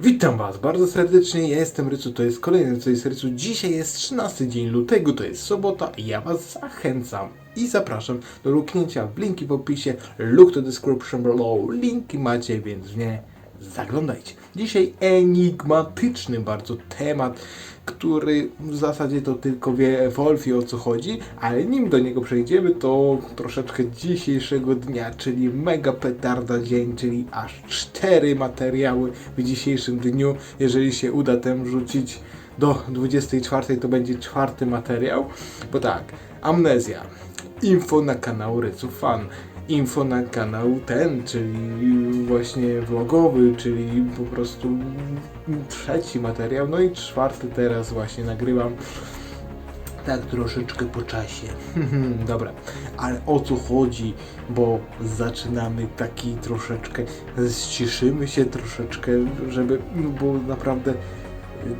Witam Was bardzo serdecznie, ja jestem Rycu, to jest kolejny co jest Rycu. Dzisiaj jest 13 dzień lutego, to jest sobota i ja Was zachęcam i zapraszam do luknięcia w linki w opisie, look to description below, linki macie, więc nie zaglądajcie. Dzisiaj enigmatyczny bardzo temat, który w zasadzie to tylko wie Wolfie o co chodzi, ale nim do niego przejdziemy, to troszeczkę dzisiejszego dnia, czyli mega petarda dzień, czyli aż cztery materiały w dzisiejszym dniu. Jeżeli się uda tem rzucić do 24, to będzie czwarty materiał, bo tak, amnezja, info na kanał Ryców Fan, info na kanał ten, czyli właśnie vlogowy, czyli po prostu trzeci materiał, no i czwarty teraz właśnie nagrywam tak troszeczkę po czasie. Dobra, ale o co chodzi? Bo zaczynamy taki troszeczkę, ściszymy się troszeczkę, żeby, no bo naprawdę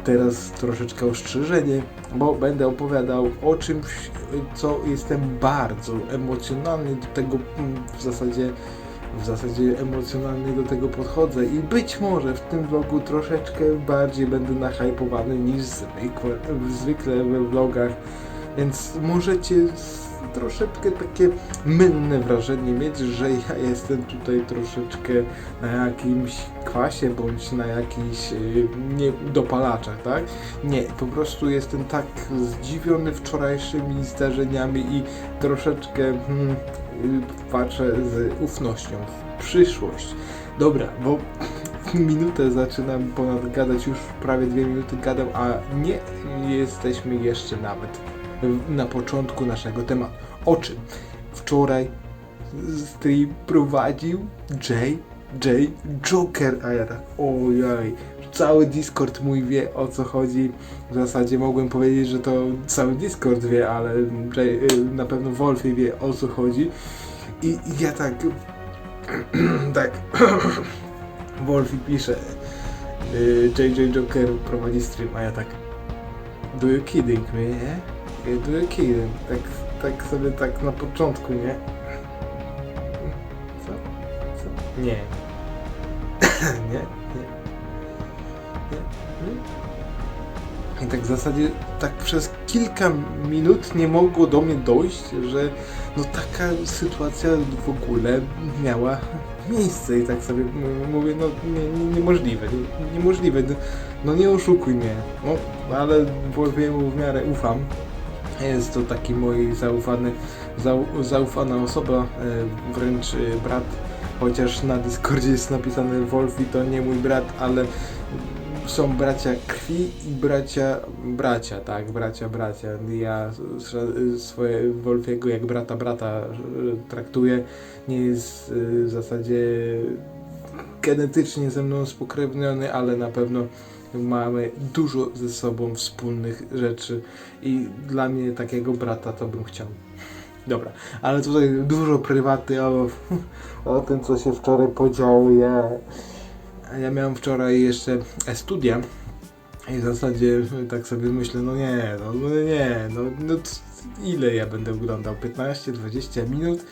teraz troszeczkę ostrzeżenie, bo będę opowiadał o czymś, co jestem bardzo emocjonalny do tego mm, w zasadzie w zasadzie emocjonalnie do tego podchodzę i być może w tym vlogu troszeczkę bardziej będę nahypowany niż zwykle, zwykle we vlogach, więc możecie troszeczkę takie mylne wrażenie mieć, że ja jestem tutaj troszeczkę na jakimś kwasie bądź na jakichś y, nie, dopalaczach, tak? Nie, po prostu jestem tak zdziwiony wczorajszymi zdarzeniami i troszeczkę hmm, y, patrzę z ufnością w przyszłość. Dobra, bo minutę zaczynam ponad gadać, już prawie dwie minuty gadam, a nie jesteśmy jeszcze nawet na początku naszego tematu. O czym? Wczoraj stream prowadził Jay, Jay Joker, a ja tak, ojej, cały Discord mój wie o co chodzi. W zasadzie mogłem powiedzieć, że to cały Discord wie, ale Jay, y, na pewno Wolfie wie o co chodzi. I i ja tak, tak, Wolfie pisze, y, JJ Joker prowadzi stream, a ja tak, do you kidding me, Y, you kidding? Tak, tak sobie tak na początku, nie? Co? Co? Nie. nie? Nie. Nie? Nie? I tak w zasadzie tak przez kilka minut nie mogło do mnie dojść, że no taka sytuacja w ogóle miała miejsce i tak sobie mówię, no nie, nie, niemożliwe, nie, niemożliwe, no, no nie oszukuj mnie, no ale Wolfiemu w miarę ufam, jest to taki mój zaufany, zau, zaufana osoba, e, wręcz e, brat, chociaż na Discordzie jest napisane Wolfi to nie mój brat, ale są bracia krwi i bracia bracia, tak, bracia bracia. Ja swoje Wolfiego jak brata brata e, traktuję. Nie jest w zasadzie genetycznie ze mną spokrewniony, ale na pewno mamy dużo ze sobą wspólnych rzeczy i dla mnie takiego brata to bym chciał. Dobra, ale tutaj dużo prywaty o, o tym, co się wczoraj podziało. Ja, miałem wczoraj jeszcze studia i w zasadzie tak sobie myślę, no nie, no, no nie, no, no ile ja będę oglądał? 15-20 minut?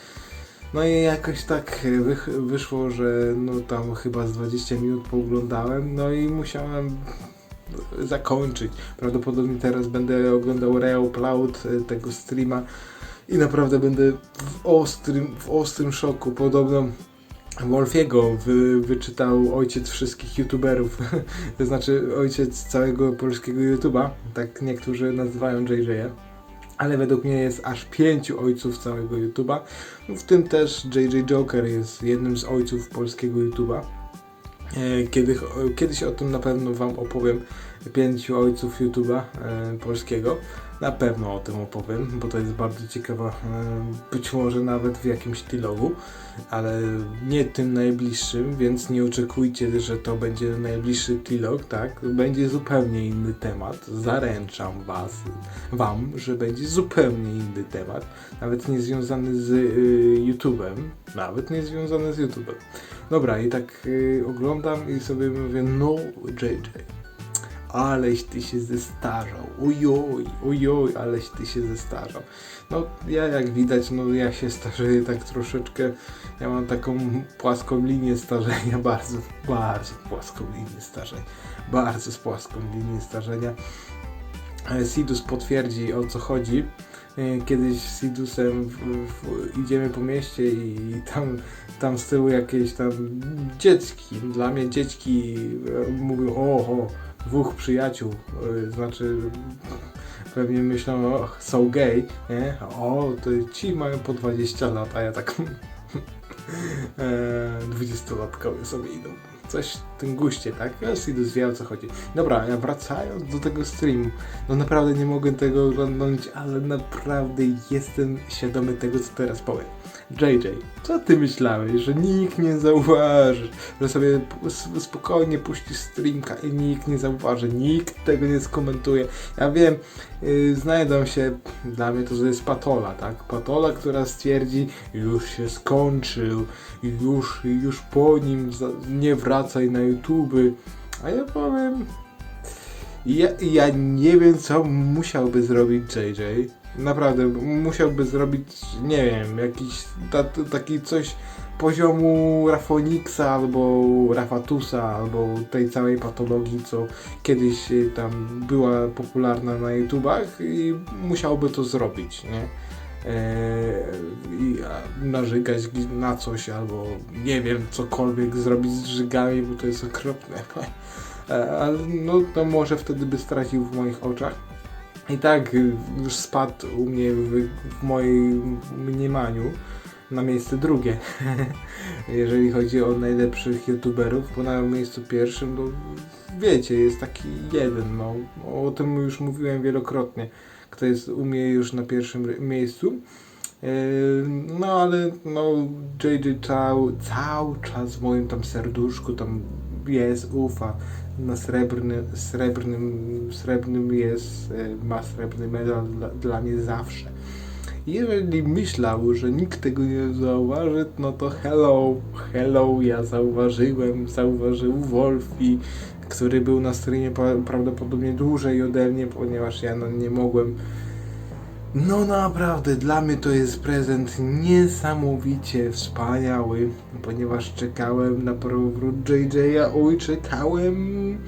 No i jakoś tak wyszło, że no tam chyba z 20 minut pooglądałem, no i musiałem zakończyć. Prawdopodobnie teraz będę oglądał Real e, tego streama i naprawdę będę w ostrym, w ostrym szoku. Podobno Wolfiego wy, wyczytał ojciec wszystkich youtuberów, to znaczy ojciec całego polskiego youtuba, tak niektórzy nazywają JJ. Ale według mnie jest aż pięciu ojców całego YouTube'a. W tym też JJ Joker jest jednym z ojców polskiego YouTube'a. E, Kiedy, kiedyś o tym na pewno Wam opowiem. Pięciu ojców YouTube'a e, polskiego. Na pewno o tym opowiem, bo to jest bardzo ciekawa, e, być może nawet w jakimś vlogu, ale nie tym najbliższym, więc nie oczekujcie, że to będzie najbliższy vlog, tak? Będzie zupełnie inny temat. Zaręczam Was, Wam, że będzie zupełnie inny temat, nawet nie związany z y, YouTube'em, nawet nie związany z YouTube'em. Dobra, i tak y, oglądam i sobie mówię, no JJ, aleś ty się zestarzał, ojoj, ojoj, aleś ty się zestarzał. No ja jak widać, no ja się starzeję tak troszeczkę, ja mam taką płaską linię starzenia, bardzo, bardzo płaską linię starzenia, bardzo z płaską linię starzenia. E, Sidus potwierdzi o co chodzi. E, Kiedyś z Sidusem w, w, idziemy po mieście i tam, tam z tyłu jakieś tam dziecki, dla mnie dziecki e, mówią o, o dwóch przyjaciół, e, znaczy pewnie myślą o, są gay, nie? O, to ci mają po 20 lat, a ja tak e, 20-latkowie sobie idą. Coś w tym guście, tak? Ja Sidus wie o co chodzi. Dobra, ja wracając do tego streamu, no naprawdę nie mogę tego oglądać, ale naprawdę jestem świadomy tego, co teraz powiem. JJ, co ty myślałeś, że nikt nie zauważy, że sobie spokojnie puścisz streamka i nikt nie zauważy, nikt tego nie skomentuje. Ja wiem, yy, znajdą się, dla mnie to jest Patola, tak? Patola, która stwierdzi, już się skończył, już, już po nim nie wracaj na YouTube. A ja powiem, ja, ja nie wiem, co musiałby zrobić JJ. Naprawdę, musiałby zrobić, nie wiem, jakiś ta, ta, taki coś poziomu Rafoniksa albo Rafatusa, albo tej całej patologii, co kiedyś tam była popularna na YouTubach i musiałby to zrobić, nie? Eee, i narzygać na coś, albo nie wiem, cokolwiek zrobić z żygami, bo to jest okropne. E, Ale no to może wtedy by stracił w moich oczach. I tak już spadł u mnie w, w moim mniemaniu na miejsce drugie. Jeżeli chodzi o najlepszych youtuberów, bo na miejscu pierwszym, no wiecie, jest taki jeden, no o tym już mówiłem wielokrotnie, kto jest u mnie już na pierwszym miejscu. Yy, No ale no JJ cały, cały czas w moim tam serduszku tam jest, ufa. Na srebrny, srebrnym, srebrnym jest, e, ma srebrny medal dla, dla mnie zawsze. Jeżeli myślał, że nikt tego nie zauważy, no to hello, hello, ja zauważyłem, zauważył Wolfi, który był na streamie pa- prawdopodobnie dłużej ode mnie, ponieważ ja no, nie mogłem no naprawdę, dla mnie to jest prezent niesamowicie wspaniały, ponieważ czekałem na powrót JJ'a, oj czekałem,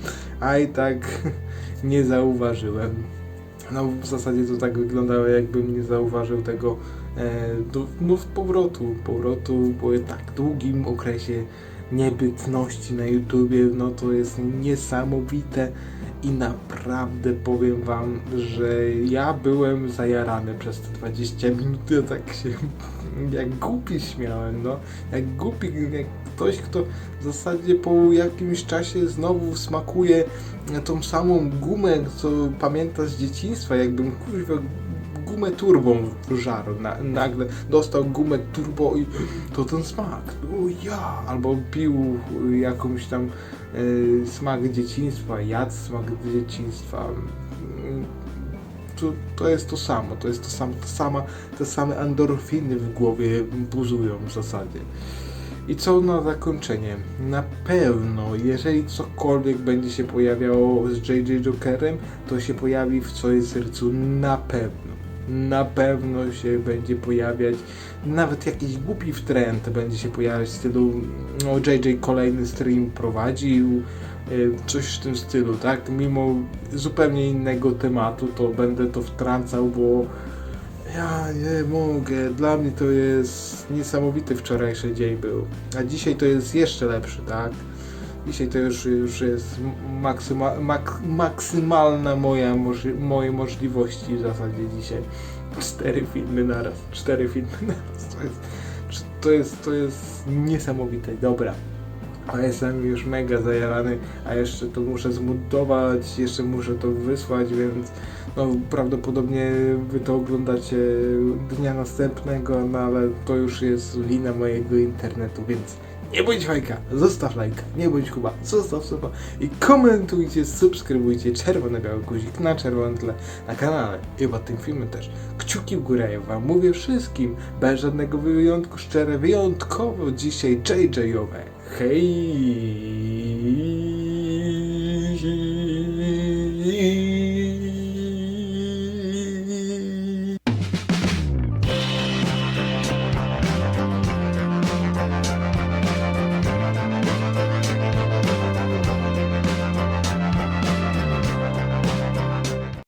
a i tak nie zauważyłem. No w zasadzie to tak wyglądało, jakbym nie zauważył tego e, do, no, powrotu, powrotu po tak długim okresie niebytności na YouTubie, no to jest niesamowite i naprawdę powiem wam, że ja byłem zajarany przez te 20 minut, ja tak się jak głupi śmiałem, no, jak głupi, jak ktoś, kto w zasadzie po jakimś czasie znowu smakuje tą samą gumę, co pamięta z dzieciństwa, jakbym kurwa gumę turbą żarł, na, nagle dostał gumę turbo i to ten smak, o ja, albo pił jakąś tam e, smak dzieciństwa, jadł smak dzieciństwa. To, to jest to samo, to jest to samo, to sama, te same endorfiny w głowie buzują w zasadzie. I co na zakończenie? Na pewno, jeżeli cokolwiek będzie się pojawiało z JJ Jokerem, to się pojawi w całej sercu na pewno. Na pewno się będzie pojawiać, nawet jakiś głupi trend będzie się pojawiać w stylu, no JJ kolejny stream prowadził, y, coś w tym stylu, tak? Mimo zupełnie innego tematu, to będę to wtrącał, bo ja nie mogę. Dla mnie to jest niesamowity wczorajszy dzień był. A dzisiaj to jest jeszcze lepszy, tak? Dzisiaj to już, już jest maksyma, mak, maksymalna moja moje możliwości w zasadzie dzisiaj. Cztery filmy naraz. Cztery filmy naraz. To jest, to jest, to jest niesamowite. Dobra. A jestem już mega zajarany, a jeszcze to muszę zmontować, jeszcze muszę to wysłać, więc no, prawdopodobnie wy to oglądacie dnia następnego, no ale to już jest lina mojego internetu, więc nie bądź fajka, zostaw lajka, nie bądź kuba, zostaw suba. I komentujcie, subskrybujcie czerwony biały guzik na czerwonym tle na kanale. I pod tym filmem też. Kciuki w górę, ja wam mówię wszystkim, bez żadnego wyjątku, szczere, wyjątkowo dzisiaj JJ-owe. Hej!